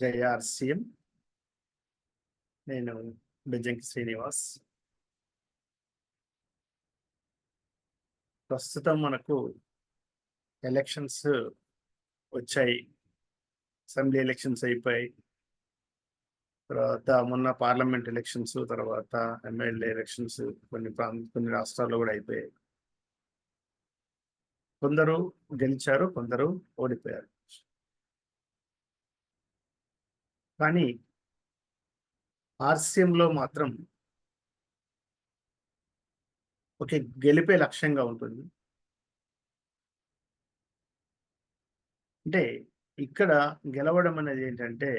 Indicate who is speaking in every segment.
Speaker 1: జయార్సిఎం నేను బెజంకి శ్రీనివాస్. ప్రస్తుతం మనకు ఎలక్షన్స్ వచ్చాయి. అసెంబ్లీ ఎలక్షన్స్ అయిపోయాయి. తర్వాత మొన్న పార్లమెంట్ ఎలక్షన్స్ తర్వాత ఎమ్మెల్యే ఎలక్షన్స్ కొన్ని ప్రాంత కొన్ని రాష్ట్రాల్లో కూడా అయిపోయాయి. కొందరు గెలిచారు కొందరు ఓడిపోయారు. కానీ ఆర్సీఎంలో మాత్రం ఒకే గెలిపే లక్ష్యంగా ఉంటుంది. అంటే ఇక్కడ గెలవడం అనేది ఏంటంటే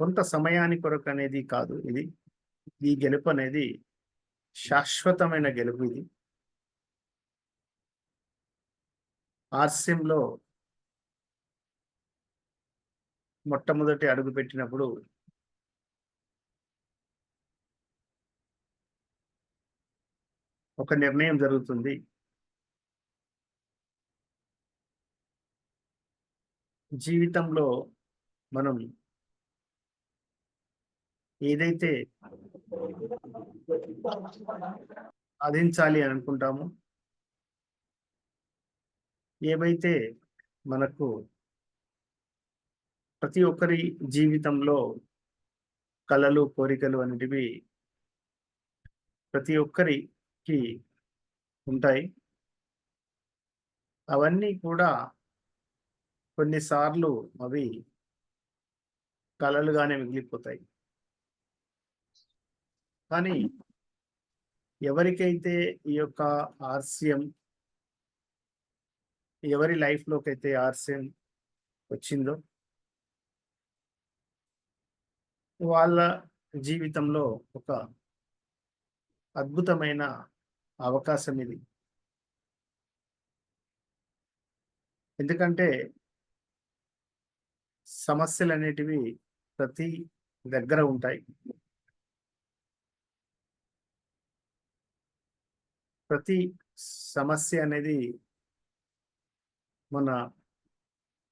Speaker 1: కొంత సమయాని కొరకు అనేది కాదు ఇది. ఈ గెలుపు అనేది శాశ్వతమైన గెలుపు ఇది. ఆర్సీఎంలో మొట్టమొదటి అడుగు పెట్టినప్పుడు ఒక నిర్ణయం జరుగుతుంది. జీవితంలో మనం ఏదైతే సాధించాలి అనుకుంటాము అనుకుంటామో ఏవైతే మనకు ప్రతి ఒక్కరి జీవితంలో కళలు కోరికలు అనేటివి ప్రతి ఒక్కరికి ఉంటాయి. అవన్నీ కూడా కొన్నిసార్లు అవి కళలుగానే మిగిలిపోతాయి. కానీ ఎవరికైతే ఈ యొక్క ఆర్స్యం ఎవరి లైఫ్లోకి అయితే ఆర్స్యం వచ్చిందో వాళ్ళ జీవితంలో ఒక అద్భుతమైన అవకాశం ఇది. ఎందుకంటే సమస్యలు అనేటివి ప్రతి దగ్గర ఉంటాయి. ప్రతి సమస్య అనేది మన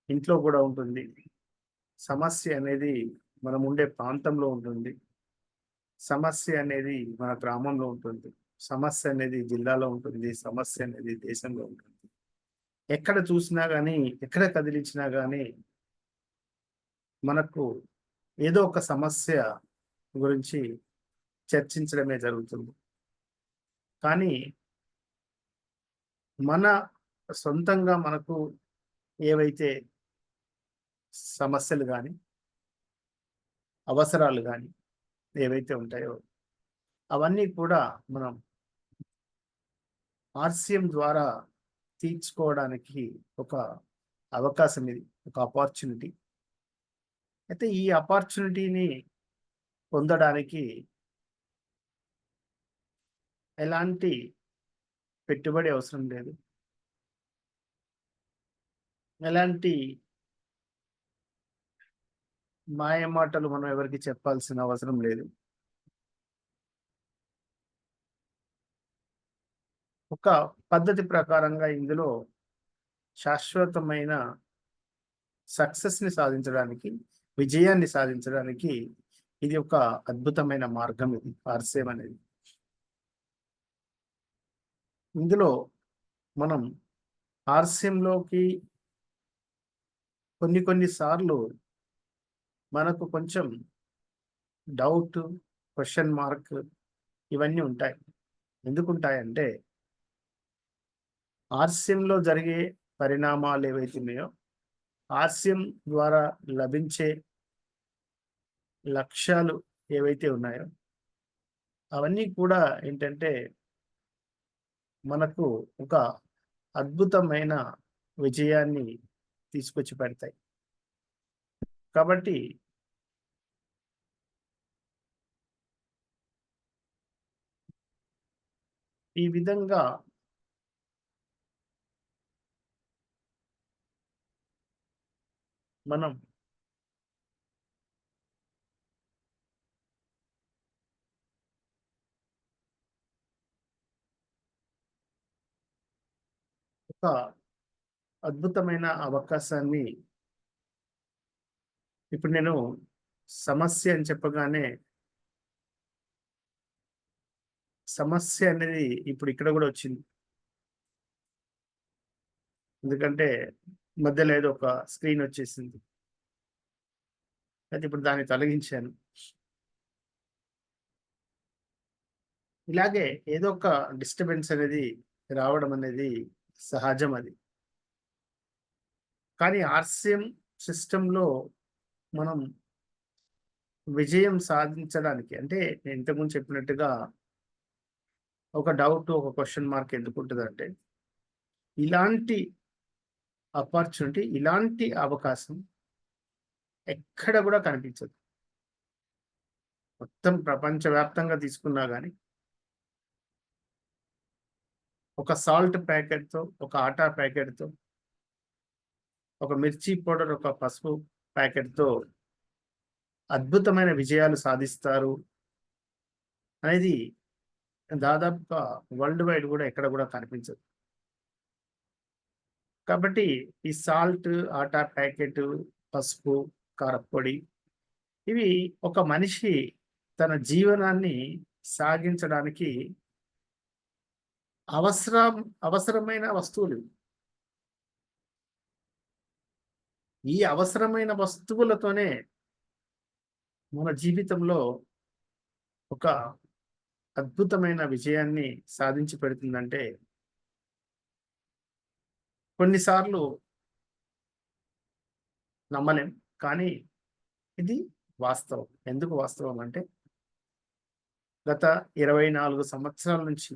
Speaker 1: ఇంట్లో కూడా ఉంటుంది. సమస్య అనేది మనం ఉండే ప్రాంతంలో ఉంటుంది. సమస్య అనేది మన గ్రామంలో ఉంటుంది. సమస్య అనేది జిల్లాలో ఉంటుంది. సమస్య అనేది దేశంలో ఉంటుంది. ఎక్కడ చూసినా కానీ ఎక్కడ కదిలించినా కానీ మనకు ఏదో ఒక సమస్య గురించి చర్చించడమే జరుగుతుంది. కానీ మన సొంతంగా మనకు ఏవైతే సమస్యలు కానీ అవసరాలు కానీ ఏవైతే ఉంటాయో అవన్నీ కూడా మనం ఆర్సిఎం ద్వారా తీర్చుకోవడానికి ఒక అవకాశం ఇది ఒక ఆపర్చునిటీ అయితే ఈ ఆపర్చునిటీని పొందడానికి ఎలాంటి పెట్టుబడి అవసరం లేదు. ఎలాంటి మాయ మాటలు మనం ఎవరికి చెప్పాల్సిన అవసరం లేదు. ఒక పద్ధతి ప్రకారంగా ఇందులో శాశ్వతమైన సక్సెస్ని సాధించడానికి విజయాన్ని సాధించడానికి ఇది ఒక అద్భుతమైన మార్గం ఇది ఆర్సేమ్ అనేది. ఇందులో మనం ఆర్స్యంలోకి కొన్ని కొన్ని సార్లు మనకు కొంచెం డౌట్ క్వశ్చన్ మార్క్ ఇవన్నీ ఉంటాయి. ఎందుకుంటాయంటే ఆర్స్యంలో జరిగే పరిణామాలు ఏవైతే ఉన్నాయో ఆర్స్యం ద్వారా లభించే లక్ష్యాలు ఏవైతే ఉన్నాయో అవన్నీ కూడా ఏంటంటే మనకు ఒక అద్భుతమైన విజయాన్ని తీసుకొచ్చి పెడతాయి కాబట్టి ఈ విధంగా మనం ఒక అద్భుతమైన అవకాశాన్ని ఇప్పుడు నేను సమస్య అని చెప్పగానే సమస్య అనేది ఇప్పుడు ఇక్కడ కూడా వచ్చింది. ఎందుకంటే మధ్యలో ఏదో ఒక స్క్రీన్ వచ్చేసింది. అయితే ఇప్పుడు దాన్ని తొలగించాను. ఇలాగే ఏదో ఒక డిస్టర్బెన్స్ అనేది రావడం అనేది సహజం అది. కానీ ఆర్సిఎం సిస్టంలో మనం విజయం సాధించడానికి అంటే నేను ఇంతకుముందు చెప్పినట్టుగా ఒక డౌట్ ఒక క్వశ్చన్ మార్క్ ఎందుకు ఉంటుందంటే ఇలాంటి ఆపర్చునిటీ ఇలాంటి అవకాశం ఎక్కడ కూడా కనిపించదు. మొత్తం ప్రపంచవ్యాప్తంగా తీసుకున్నా కానీ ఒక సాల్ట్ ప్యాకెట్తో ఒక ఆటా ప్యాకెట్తో ఒక మిర్చి పౌడర్ ఒక పసుపు ప్యాకెట్తో అద్భుతమైన విజయాలు సాధిస్తారు అనేది దాదాపుగా వరల్డ్ వైడ్ కూడా ఎక్కడ కూడా కనిపించదు. కాబట్టి ఈ సాల్ట్ ఆటా ప్యాకెట్ పసుపు కారప్పొడి ఇవి ఒక మనిషి తన జీవనాన్ని సాగించడానికి అవసరం అవసరమైన వస్తువులు. ఈ అవసరమైన వస్తువులతోనే మన జీవితంలో ఒక అద్భుతమైన విజయాన్ని సాధించి పెడుతుందంటే కొన్నిసార్లు నమ్మలేం. కానీ ఇది వాస్తవం. ఎందుకు వాస్తవం అంటే గత ఇరవై నాలుగు సంవత్సరాల నుంచి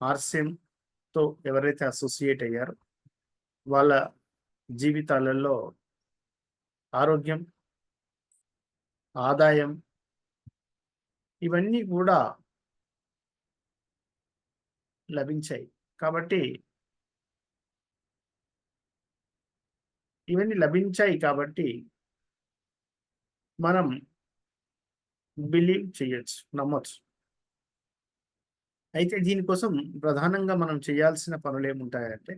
Speaker 1: ఆర్సిఎంతో ఎవరైతే అసోసియేట్ అయ్యారో వాళ్ళ జీవితాలలో ఆరోగ్యం ఆదాయం ఇవన్నీ కూడా లభించాయి. కాబట్టి ఇవన్నీ లభించాయి కాబట్టి మనం బిలీవ్ చేయొచ్చు నమ్మొచ్చు. అయితే దీనికోసం ప్రధానంగా మనం చేయాల్సిన పనులు ఏముంటాయంటే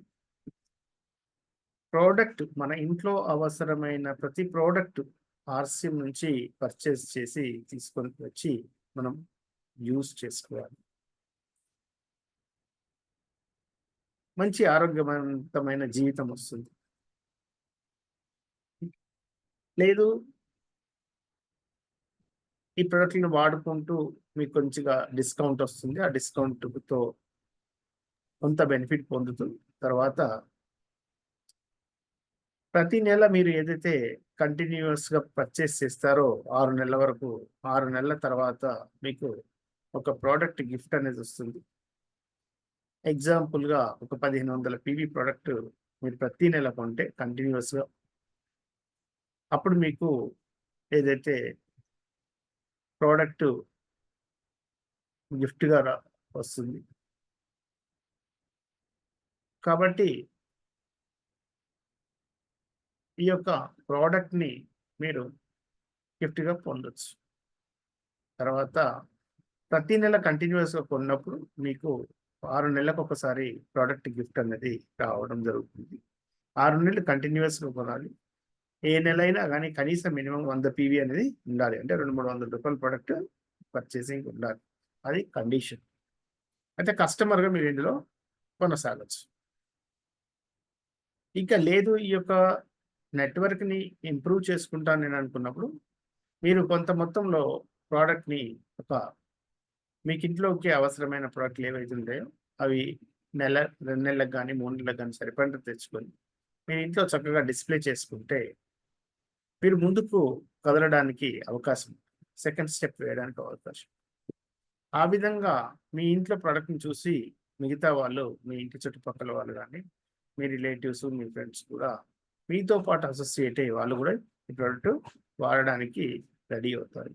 Speaker 1: ప్రోడక్ట్ మన ఇంట్లో అవసరమైన ప్రతి ప్రోడక్ట్ ఆర్సిఎం నుంచి పర్చేస్ చేసి తీసుకొని వచ్చి మనం యూజ్ చేసుకోవాలి. మంచి ఆరోగ్యవంతమైన జీవితం వస్తుంది. లేదు. ఈ ప్రోడక్ట్లను వాడుకుంటూ మీకు కొంచెంగా డిస్కౌంట్ వస్తుంది. ఆ డిస్కౌంట్తో కొంత బెనిఫిట్ పొందుతుంది తర్వాత ప్రతి నెల మీరు ఏదైతే కంటిన్యూస్గా పర్చేస్ చేస్తారో ఆరు నెలల వరకు ఆరు నెలల తర్వాత మీకు ఒక ప్రోడక్ట్ గిఫ్ట్ అనేది వస్తుంది. ఎగ్జాంపుల్గా ఒక పదిహేను వందల పీవీ ప్రోడక్ట్ మీరు ప్రతి నెల కొంటే కంటిన్యూస్గా అప్పుడు మీకు ఏదైతే ప్రోడక్ట్ గిఫ్ట్గా వస్తుంది. కాబట్టి ఈ యొక్క ప్రోడక్ట్ని మీరు గిఫ్ట్గా పొందొచ్చు. తర్వాత ప్రతి నెల కంటిన్యూస్గా కొన్నప్పుడు మీకు ఆరు నెలలకు ఒకసారి ప్రోడక్ట్ గిఫ్ట్ అనేది రావడం జరుగుతుంది. ఆరు నెలలు కంటిన్యూస్గా కొనాలి. ఏ నెల అయినా కానీ కనీసం మినిమం వంద పీవీ అనేది ఉండాలి. అంటే రెండు మూడు వందల రూపాయల ప్రోడక్ట్ పర్చేసింగ్ ఉండాలి. అది కండిషన్ అయితే కస్టమర్గా మీరు ఇందులో కొనసాగచ్చు. ఇంకా లేదు ఈ యొక్క నెట్వర్క్ని ఇంప్రూవ్ చేసుకుంటాను నేను అనుకున్నప్పుడు మీరు కొంత మొత్తంలో ప్రోడక్ట్ని ఒక మీకు ఇంట్లోకి అవసరమైన ప్రోడక్ట్లు ఏవైతే ఉంటాయో అవి నెల రెండు నెలలకు కానీ మూడు నెలలకు కానీ సరిపడిన తెచ్చుకొని మీరు ఇంట్లో చక్కగా డిస్ప్లే చేసుకుంటే మీరు ముందుకు కదలడానికి అవకాశం సెకండ్ స్టెప్ వేయడానికి అవకాశం. ఆ విధంగా మీ ఇంట్లో ప్రోడక్ట్ని చూసి మిగతా వాళ్ళు మీ ఇంటి చుట్టుపక్కల వాళ్ళు కానీ మీ రిలేటివ్స్ మీ ఫ్రెండ్స్ కూడా మీతో పాటు అసోసియేట్ అయ్యి వాళ్ళు కూడా ఈ ప్రోడక్ట్ వాడడానికి రెడీ అవుతారు.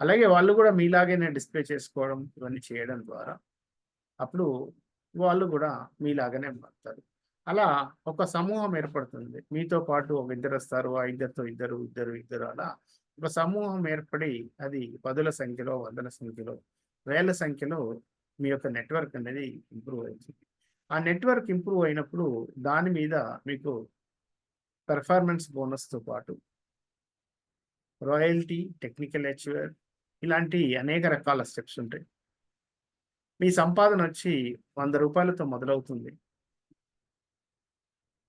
Speaker 1: అలాగే వాళ్ళు కూడా మీలాగే డిస్ప్లే చేసుకోవడం ఇవన్నీ చేయడం ద్వారా అప్పుడు వాళ్ళు కూడా మీలాగానే మారుతారు. అలా ఒక సమూహం ఏర్పడుతుంది. మీతో పాటు ఒక ఇద్దరు వస్తారు ఆ ఇద్దరితో ఇద్దరు ఇద్దరు ఇద్దరు అలా ఒక సమూహం ఏర్పడి అది పదుల సంఖ్యలో వందల సంఖ్యలో వేల సంఖ్యలో మీ యొక్క నెట్వర్క్ అనేది ఇంప్రూవ్ అవుతుంది. ఆ నెట్వర్క్ ఇంప్రూవ్ అయినప్పుడు దాని మీద మీకు పెర్ఫార్మెన్స్ బోనస్తో పాటు రాయల్టీ టెక్నికల్ అచీవర్ ఇలాంటి అనేక రకాల స్టెప్స్ ఉంటాయి. మీ సంపాదన వచ్చి వంద రూపాయలతో మొదలవుతుంది.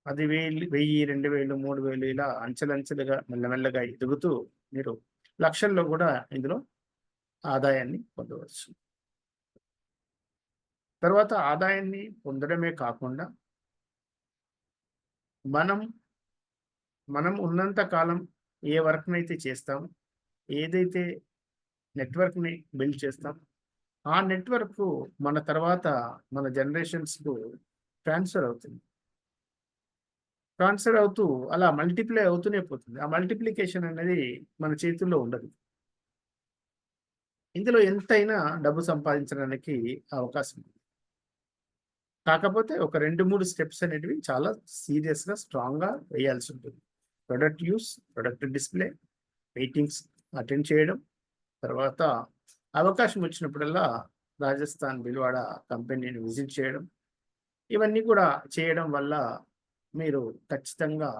Speaker 1: అది వేలు వెయ్యి రెండు వేలు మూడు వేలు ఇలా అంచెలంచెలుగా మెల్లమెల్లగా ఎదుగుతూ మీరు లక్షల్లో కూడా ఇందులో ఆదాయాన్ని పొందవచ్చు. తర్వాత ఆదాయాన్ని పొందడమే కాకుండా మనం మనం ఉన్నంత కాలం ఏ వర్క్నైతే చేస్తాం ఏదైతే నెట్వర్క్ని బిల్డ్ చేస్తాం ఆ నెట్వర్క్ మన తర్వాత మన జనరేషన్స్కు ట్రాన్స్ఫర్ అవుతుంది. ట్రాన్స్ఫర్ అవుతూ అలా మల్టిప్లై అవుతూనే పోతుంది. ఆ మల్టిప్లికేషన్ అనేది మన చేతుల్లో ఉండదు. ఇందులో ఎంతైనా డబ్బు సంపాదించడానికి అవకాశం ఉంది. కాకపోతే ఒక రెండు మూడు స్టెప్స్ అనేటివి చాలా సీరియస్గా స్ట్రాంగ్గా వేయాల్సి ఉంటుంది. Product use product display meetings attend చేయడం. తర్వాత అవకాశం వచ్చినప్పుడల్లా రాజస్థాన్ బిల్వాడ కంపెనీని విజిట్ చేయడం. ఇవన్నీ కూడా చేయడం వల్ల మీరు ఖచ్చితంగా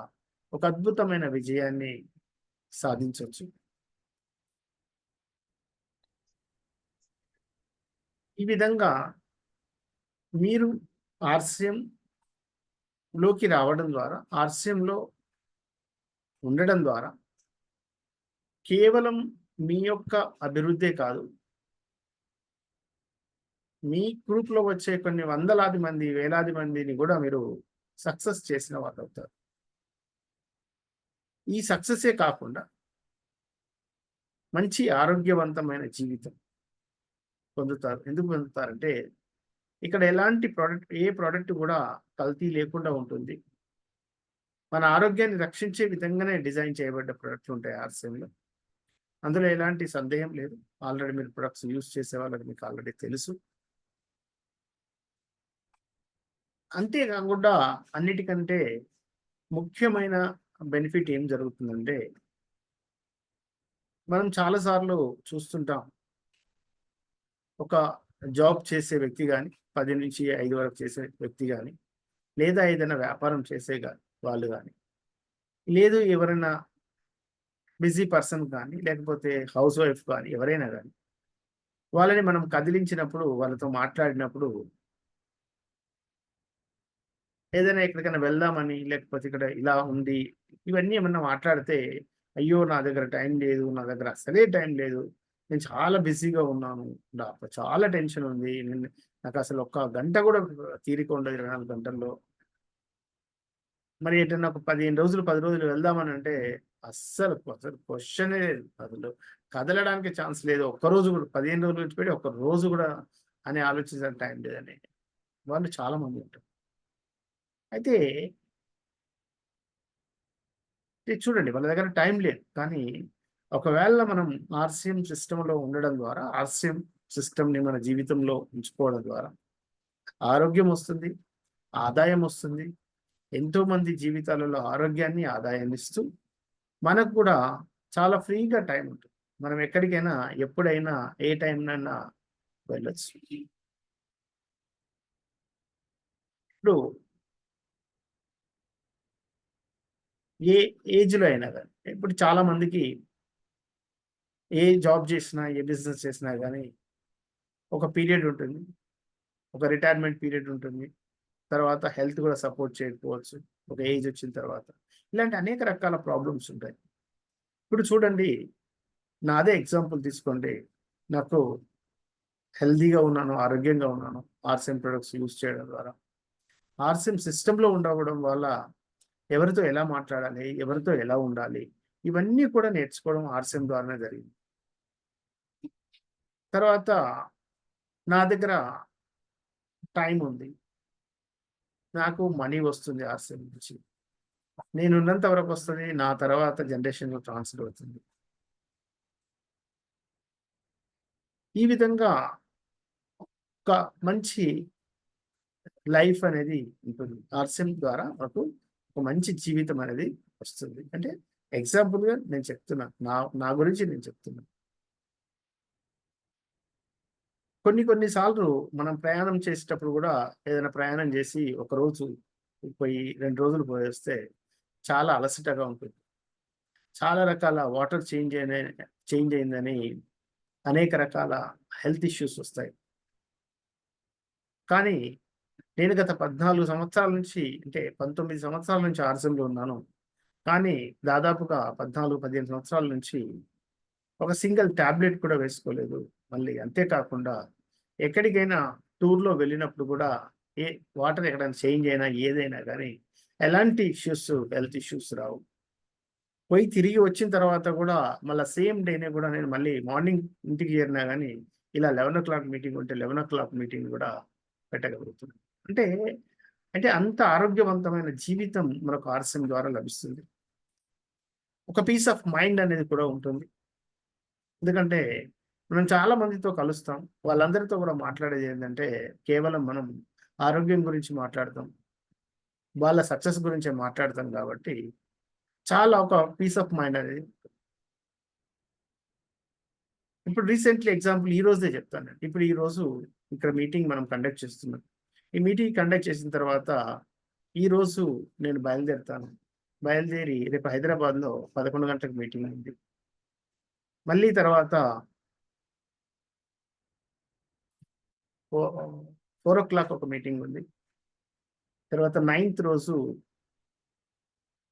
Speaker 1: ఒక అద్భుతమైన విజయాన్ని సాధించవచ్చు. ఈ విధంగా మీరు ఆర్సిఎం లోకి రావడం ద్వారా ఆర్సిఎంలో ఉండడం ద్వారా కేవలం మీ యొక్క అభివృద్ధే కాదు. మీ గ్రూప్లో వచ్చే కొన్ని వందలాది మంది వేలాది మందిని కూడా మీరు సక్సెస్ చేసిన వాళ్ళు అవుతారు. ఈ సక్సెసే కాకుండా మంచి ఆరోగ్యవంతమైన జీవితం పొందుతారు. ఎందుకు పొందుతారంటే ఇక్కడ ఎలాంటి ప్రోడక్ట్ ఏ ప్రోడక్ట్ కూడా కల్తీ లేకుండా ఉంటుంది. మన ఆరోగ్యాన్ని రక్షించే విధంగానే డిజైన్ చేయబడ్డ ప్రొడక్ట్లు ఉంటాయి ఆర్సీఎంలో అందులో ఎలాంటి సందేహం లేదు. ఆల్రెడీ మీరు ప్రొడక్ట్స్ యూజ్ చేసే వాళ్ళకి మీకు ఆల్రెడీ తెలుసు. అంతేకాకుండా అన్నిటికంటే ముఖ్యమైన బెనిఫిట్ ఏం జరుగుతుందంటే మనం చాలాసార్లు చూస్తుంటాం. ఒక జాబ్ చేసే వ్యక్తి కానీ పది నుంచి ఐదు వరకు చేసే వ్యక్తి కానీ లేదా ఏదైనా వ్యాపారం చేసే కానీ వాళ్ళు కానీ లేదు ఎవరైనా బిజీ పర్సన్ కానీ లేకపోతే హౌస్ వైఫ్ కానీ ఎవరైనా కానీ వాళ్ళని మనం కదిలించినప్పుడు వాళ్ళతో మాట్లాడినప్పుడు ఏదైనా ఎక్కడికైనా వెళ్దామని లేకపోతే ఇక్కడ ఇలా ఉంది ఇవన్నీ ఏమన్నా మాట్లాడితే అయ్యో నా దగ్గర టైం లేదు నా దగ్గర అసలే టైం లేదు నేను చాలా బిజీగా ఉన్నాను చాలా టెన్షన్ ఉంది నేను నాకు అసలు ఒక్క గంట కూడా తీరిక ఉండదు ఇరవై నాలుగు గంటల్లో. మరి ఏంటన్నా ఒక పదిహేను రోజులు పది రోజులు వెళ్దామని అంటే అస్సలు అసలు క్వశ్చనే లేదు. అసలు కదలడానికి ఛాన్స్ లేదు. ఒక్క రోజు కూడా పదిహేను రోజులు విడిచిపెట్టి ఒక్క రోజు కూడా అని ఆలోచించిన టైం లేదని వాళ్ళు చాలా మంది ఉంటారు. అయితే చూడండి వాళ్ళ దగ్గర టైం లేదు. కానీ ఒకవేళ మనం ఆర్సిఎం సిస్టంలో ఉండడం ద్వారా ఆర్సిఎం సిస్టమ్ని మన జీవితంలో ఉంచుకోవడం ద్వారా ఆరోగ్యం వస్తుంది ఆదాయం వస్తుంది ఎంతో మంది జీవితాలలో ఆరోగ్యాన్ని ఆదాయాన్ని ఇస్తూ మనకు కూడా చాలా ఫ్రీగా టైం ఉంటుంది. మనం ఎక్కడికైనా ఎప్పుడైనా ఏ టైంనైనా వెళ్ళచ్చు. ఇప్పుడు ఏ ఏజ్లో అయినా కానీ ఇప్పుడు చాలా మందికి ఏ జాబ్ చేసినా ఏ బిజినెస్ చేసినా కానీ ఒక పీరియడ్ ఉంటుంది. ఒక రిటైర్మెంట్ పీరియడ్ ఉంటుంది. తర్వాత హెల్త్ కూడా సపోర్ట్ చేయకపోవచ్చు. ఒక ఏజ్ వచ్చిన తర్వాత. ఇలాంటి అనేక రకాల ప్రాబ్లమ్స్ ఉంటాయి. ఇప్పుడు చూడండి నా అదే ఎగ్జాంపుల్ తీసుకోండి. నాకు హెల్తీగా ఉన్నాను ఆరోగ్యంగా ఉన్నాను ఆర్సిఎం ప్రొడక్ట్స్ యూజ్ చేయడం ద్వారా. ఆర్సిఎం సిస్టంలో ఉండవడం వల్ల ఎవరితో ఎలా మాట్లాడాలి ఎవరితో ఎలా ఉండాలి ఇవన్నీ కూడా నేర్చుకోవడం ఆర్సిఎం ద్వారానే జరిగింది. తర్వాత నా దగ్గర టైం ఉంది. నాకు మనీ వస్తుంది ఆస్తి నుంచి. నేనున్నంత వరకు వస్తుంది నా తర్వాత జనరేషన్లో ట్రాన్స్ఫర్ అవుతుంది. ఈ విధంగా ఒక మంచి లైఫ్ అనేది ఉంటుంది. ఆర్సిఎం ద్వారా మనకు ఒక మంచి జీవితం అనేది వస్తుంది. అంటే ఎగ్జాంపుల్గా నేను చెప్తున్నా. నా నా గురించి నేను చెప్తున్నా. కొన్ని కొన్నిసార్లు మనం ప్రయాణం చేసేటప్పుడు కూడా ఏదైనా ప్రయాణం చేసి ఒక రోజు పోయి రెండు రోజులు పోయేస్తే చాలా అలసటగా ఉంటుంది. చాలా రకాల వాటర్ చేంజ్ అయిన చేంజ్ అయిందని అనేక రకాల హెల్త్ ఇష్యూస్ వస్తాయి. కానీ నేను గత పద్నాలుగు సంవత్సరాల నుంచి అంటే పంతొమ్మిది సంవత్సరాల నుంచి ఆర్సంలో ఉన్నాను. కానీ దాదాపుగా పద్నాలుగు పదిహేను సంవత్సరాల నుంచి ఒక సింగిల్ టాబ్లెట్ కూడా వేసుకోలేదు. మళ్ళీ అంతేకాకుండా ఎక్కడికైనా టూర్లో వెళ్ళినప్పుడు కూడా ఏ వాటర్ ఎక్కడైనా చేంజ్ అయినా ఏదైనా కానీ ఎలాంటి ఇష్యూస్ హెల్త్ ఇష్యూస్ రావు. పోయి తిరిగి వచ్చిన తర్వాత కూడా మళ్ళీ సేమ్ డేనే కూడా నేను మళ్ళీ మార్నింగ్ ఇంటికి చేరినా కానీ ఇలా లెవెన్ ఓ క్లాక్ మీటింగ్ ఉంటే లెవెన్ ఓ క్లాక్ మీటింగ్ కూడా పెట్టగలుగుతున్నాను అంటే అంటే అంత ఆరోగ్యవంతమైన జీవితం మనకు ఆర్సెం ద్వారా లభిస్తుంది. ఒక పీస్ ఆఫ్ మైండ్ అనేది కూడా ఉంటుంది. ఎందుకంటే మనం చాలా మందితో కలుస్తాం. వాళ్ళందరితో కూడా మాట్లాడేది ఏంటంటే కేవలం మనం ఆరోగ్యం గురించి మాట్లాడతాం. వాళ్ళ సక్సెస్ గురించే మాట్లాడతాం కాబట్టి చాలా ఒక పీస్ ఆఫ్ మైండ్ అనేది ఇప్పుడు రీసెంట్లీ ఎగ్జాంపుల్ ఈ రోజే చెప్తాను ఇప్పుడు ఈ రోజు ఇక్కడ మీటింగ్ మనం కండక్ట్ చేస్తున్నాం. ఈ మీటింగ్ కండక్ట్ చేసిన తర్వాత ఈ రోజు నేను బయలుదేరుతాను. బయలుదేరి రేపు హైదరాబాద్లో పదకొండు గంటలకు మీటింగ్ ఉంది. మళ్ళీ తర్వాత ఫోర్ ఓ క్లాక్ ఒక మీటింగ్ ఉంది. తర్వాత నైన్త్ రోజు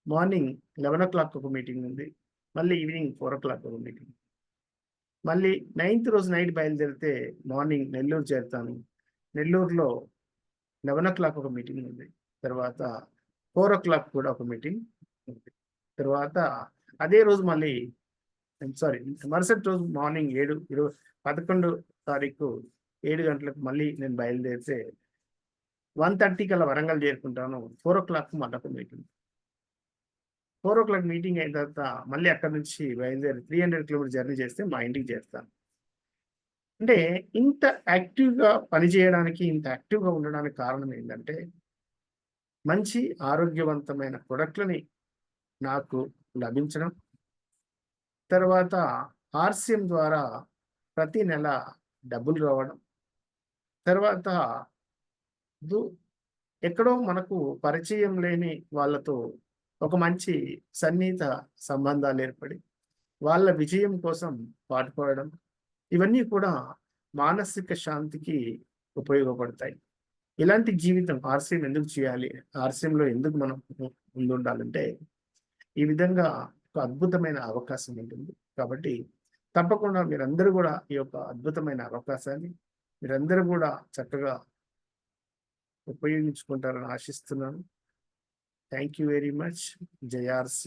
Speaker 1: మార్నింగ్ లెవెన్ ఓ క్లాక్ ఒక మీటింగ్ ఉంది. మళ్ళీ ఈవినింగ్ ఫోర్ ఓ క్లాక్ ఒక మీటింగ్. మళ్ళీ నైన్త్ రోజు నైట్ బయలుదేరితే మార్నింగ్ నెల్లూరు చేరుతాను. నెల్లూరులో లెవెన్ ఓ క్లాక్ ఒక మీటింగ్ ఉంది. తర్వాత ఫోర్ ఓ క్లాక్ కూడా ఒక మీటింగ్ ఉంది. తర్వాత అదే రోజు మళ్ళీ సారీ మరుసటి రోజు మార్నింగ్ ఏడు ఇరవై పదకొండు తారీఖు ఏడు గంటలకు మళ్ళీ నేను బయలుదేరితే వన్ థర్టీ కల్లా వరంగల్ చేరుకుంటాను. ఫోర్ ఓ క్లాక్ మళ్ళీ meeting. Four o'clock meeting అయిన తర్వాత మళ్ళీ అక్కడ నుంచి బయలుదేరి త్రీ హండ్రెడ్ కిలోమీటర్ జర్నీ చేస్తే మా ఇంటికి చేస్తాను అంటే ఇంత యాక్టివ్గా పనిచేయడానికి ఇంత యాక్టివ్గా ఉండడానికి కారణం ఏంటంటే మంచి ఆరోగ్యవంతమైన ప్రొడక్ట్లని నాకు లభించడం. తర్వాత ఆర్సీఎం ద్వారా ప్రతి నెల డబ్బులు రావడం. తర్వాత ఎక్కడో మనకు పరిచయం లేని వాళ్ళతో ఒక మంచి సన్నిహిత సంబంధాలు ఏర్పడి వాళ్ళ విజయం కోసం పాటుపడడం ఇవన్నీ కూడా మానసిక శాంతికి ఉపయోగపడతాయి. ఇలాంటి జీవితం ఆర్సీఎం ఎందుకు చేయాలి? ఆర్సీఎంలో ఎందుకు మనం ముందుండాలంటే ఈ విధంగా ఒక అద్భుతమైన అవకాశం ఉంటుంది. కాబట్టి తప్పకుండా మీరందరూ కూడా ఈ యొక్క అద్భుతమైన అవకాశాన్ని మీరందరూ కూడా చక్కగా ఉపయోగించుకుంటారని ఆశిస్తున్నాను. Thank you very much JRC